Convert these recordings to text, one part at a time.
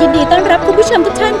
ยินดีต้อนรับคุณผู้ชมทุกท่าน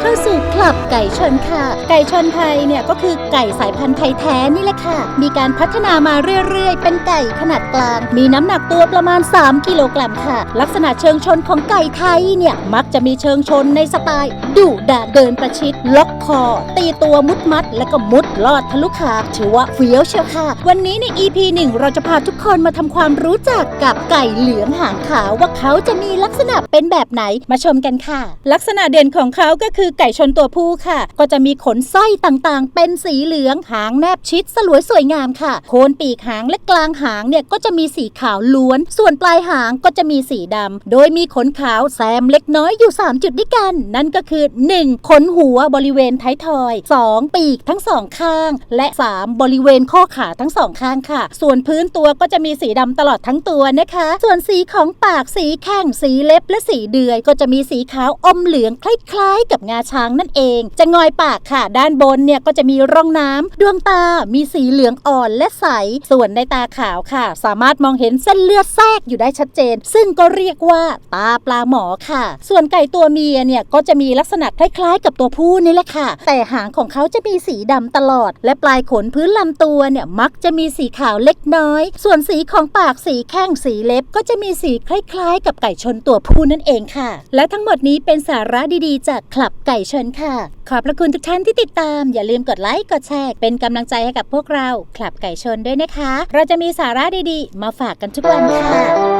ลับไก่ชนค่ะ ไก่ชนไทยเนี่ยก็คือไก่สายพันธุ์ไทยแท้นี่แหละค่ะ มีการพัฒนามาเรื่อยๆ เป็นไก่ขนาดกลาง มีน้ำหนักตัวประมาณ 3 กิโลกรัมค่ะ ลักษณะเชิงชนของไก่ไทยเนี่ยมักจะมีเชิงชนในสไตล์ดุดันเดินประชิด ล็อกคอ ตีตัวมุดมัด และก็มุดลอดทะลุขาถือว่าเฟี้ยวเชียวค่ะ วันนี้ใน EP 1 เราจะพาทุกคนมาทำความรู้จักกับไก่เหลืองหางขาวว่าเขาจะมีลักษณะเป็นแบบไหนมาชมกันค่ะ ลักษณะเด่นของเขาก็คือไก่ชนตัวผู้ค่ะ ก็จะมีขนสร้อยต่างๆ เป็นสีเหลืองหางแนบชิดสลวยสวยงามค่ะ โคนปีกหางและกลางหางเนี่ยก็จะมีสีขาวล้วน ส่วนปลายหางก็จะมีสีดำโดยมีขนขาวแซมเล็กน้อยอยู่ 3 จุดด้วยกัน นั่นก็คือ 1. ขนหัวบริเวณท้ายทอย 2. ปีกทั้งสองข้าง และ 3. บริเวณข้อขาทั้งสองข้างค่ะ ส่วนพื้นตัวก็จะมีสีดำตลอดทั้งตัวนะคะ ส่วนสีของปากสีแข้งสีเล็บและสีเดือย ก็จะมีสีขาวอมเหลืองคล้ายๆ กับงาช้างนั่นเองจะงอยปากค่ะ ด้านบนเนี่ยก็จะมีร่องน้ำดวงตา มีสีเหลืองอ่อนและใส ส่วนในตาขาวค่ะ สามารถมองเห็นเส้นเลือดแทรกอยู่ได้ชัดเจน ซึ่งก็เรียกว่าตาปลาหมอค่ะ ส่วนไก่ตัวเมียเนี่ยก็จะมีลักษณะคล้ายๆ กับตัวผู้นี่แหละค่ะ แต่หางของเขาจะมีสีดำตลอด และปลายขนพื้นลำตัวเนี่ยมักจะมีสีขาวเล็กน้อย ส่วนสีของปากสีแข้งสีเล็บก็จะมีสีคล้ายๆ กับไก่ชนตัวผู้นั่นเองค่ะ และทั้งหมดนี้เป็นสาระดีๆ จากคลับไก่ชนค่ะค่ะ ขอบพระคุณทุกท่านที่ติดตาม อย่าลืมกดไลค์ กดแชร์ เป็นกำลังใจให้กับพวกเราคลับไก่ชนด้วยนะคะ เราจะมีสาระดีๆ มาฝากกันทุกวันค่ะ